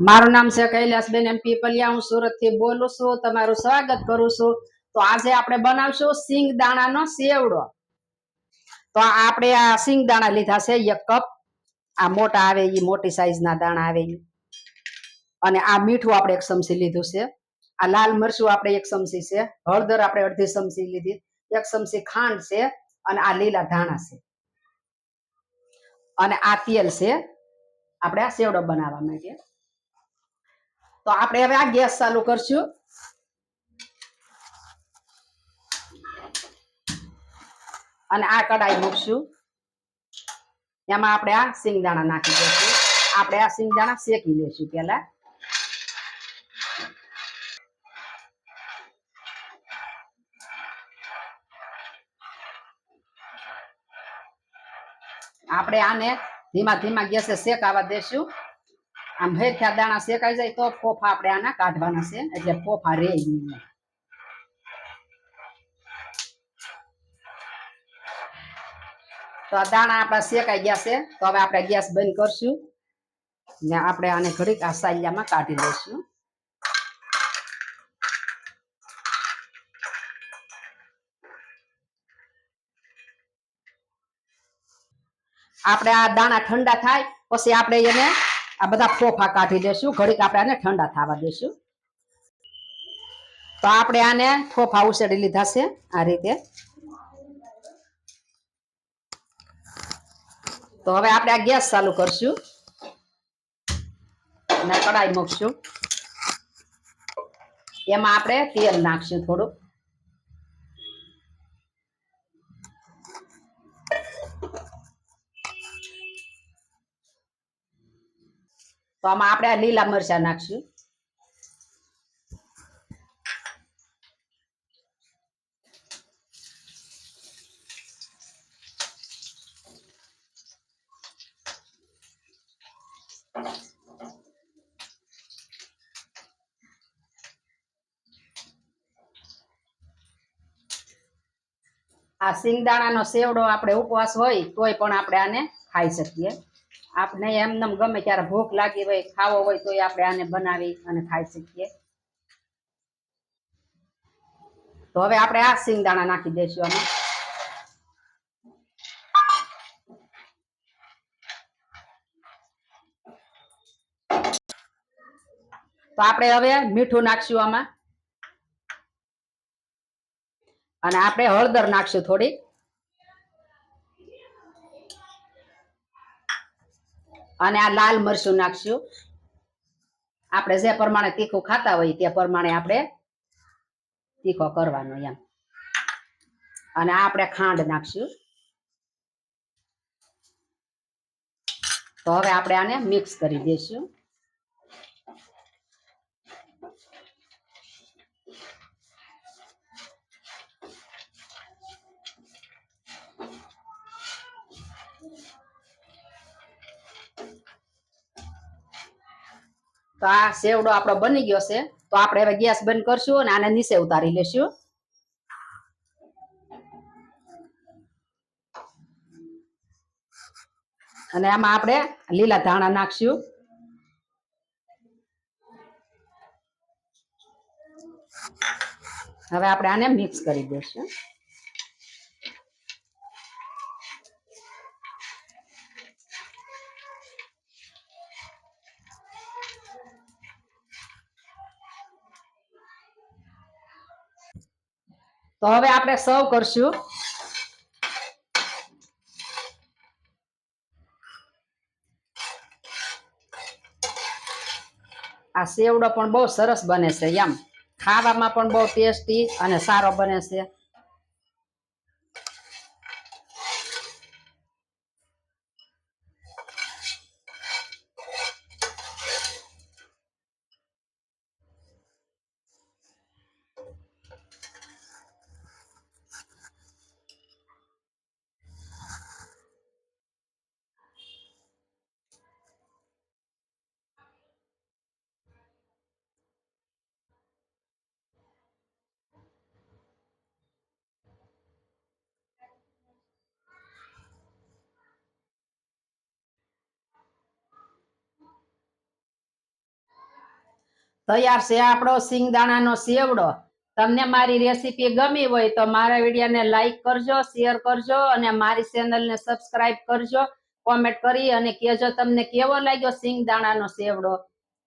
મારું નામ છે કૈલાસબેન એમ પીપલિયા. હું સુરતથી બોલું છું, તમારું સ્વાગત કરું છું. તો આજે આપણે બનાવશું સિંગ દાણાનો સેવડો. તો આપણે આ સિંગ દાણા લીધા છે, એક કપ. આ મોટા આવે એ મોટી સાઈઝ ના દાણા આવે અને આ મીઠું આપણે એક ચમચી લીધું છે. આ લાલ મરચું આપણે એક ચમચી છે. હળદર આપણે અડધી ચમચી લીધી. એક ચમચી ખાંડ છે અને આ લીલા ધાણા છે. અને આ તેલ છે. આપણે આ સેવડો બનાવવા માટે તો આપણે હવે આ ગેસ ચાલુ કરશું. અને આ કડાઈ મૂકશું. એમાં આપણે આ સિંગદાણા નાખી દઈશું. આપણે આ સિંગદાણા શેકી લેશું પેલા આપણે આને ધીમા ધીમા ગેસે શેકાવા દેશું. આમ ભેરખ્યા દાણા શેકાઈ જાય તો ફોફા આપણે આના કાઢવાના છે. એટલે ફોફા રે તો આ દાણા આપણા શેકાઈ ગયા છે. તો હવે આપણે ગેસ બંધ કરશું. ને આપણે આને ઘડીક આ સાલિયામાં કાઢી લઈશું. આપણે આ દાણા ઠંડા થાય, પછી આપણે એને આ બધા ફોફા કાઢી દેશું. ઘડીક આપણે આને ઠંડા થવા દેશું. તો આપણે આને ફોફા ઉછેડી લીધા છે આ રીતે. તો હવે આપણે આ ગેસ ચાલુ કરશું. અને કડાઈ મૂકશું. એમાં આપણે તેલ નાખશું થોડુંક. તો આમાં આપણે આ લીલા મરચા નાખશું. આ સિંગદાણાનો સેવડો આપણે ઉપવાસ હોય તોય પણ આપણે આને ખાઈ શકીએ. આપણે એમને ગમે ત્યારે ભૂખ લાગી હોય, ખાવો હોય તો આપણે આને બનાવી અને ખાઈ શકીએ. તો હવે આપણે આ સિંગદાણા નાખી દઈશું આમાં. તો આપણે હવે મીઠું નાખશું આમાં. અને આપણે હળદર નાખશું થોડી અને આ લાલ મરચું નાખશું. આપણે જે પ્રમાણે તીખું ખાતા હોય તે પ્રમાણે આપણે તીખો કરવાનો એમ. અને આપણે ખાંડ નાખશું. તો હવે આપણે આને મિક્સ કરી દઈશું. તો આ સેવડો આપણો બની ગયો છે. તો આપણે હવે ગેસ બંધ કરશું અને આને નીચે ઉતારી લેશું. અને આમાં આપણે લીલા ધાણા નાખશું. હવે આપણે આને મિક્સ કરી દઈશું. તો હવે આપણે સર્વ કરશું. આ સેવડો પણ બહુ સરસ બને છે, એમ. ખાવામાં પણ બહુ ટેસ્ટી અને સારો બને છે. તૈયાર છે આપણો સિંગદાણાનો સેવડો તમને મારી રેસીપી ગમી હોય તો મારા વિડીયોને લાઈક કરજો શેર કરજો અને મારી ચેનલને સબસ્ક્રાઇબ કરજો. કોમેન્ટ કરી અને કહેજો તમને કેવો લાગ્યો સિંગદાણાનો સેવડો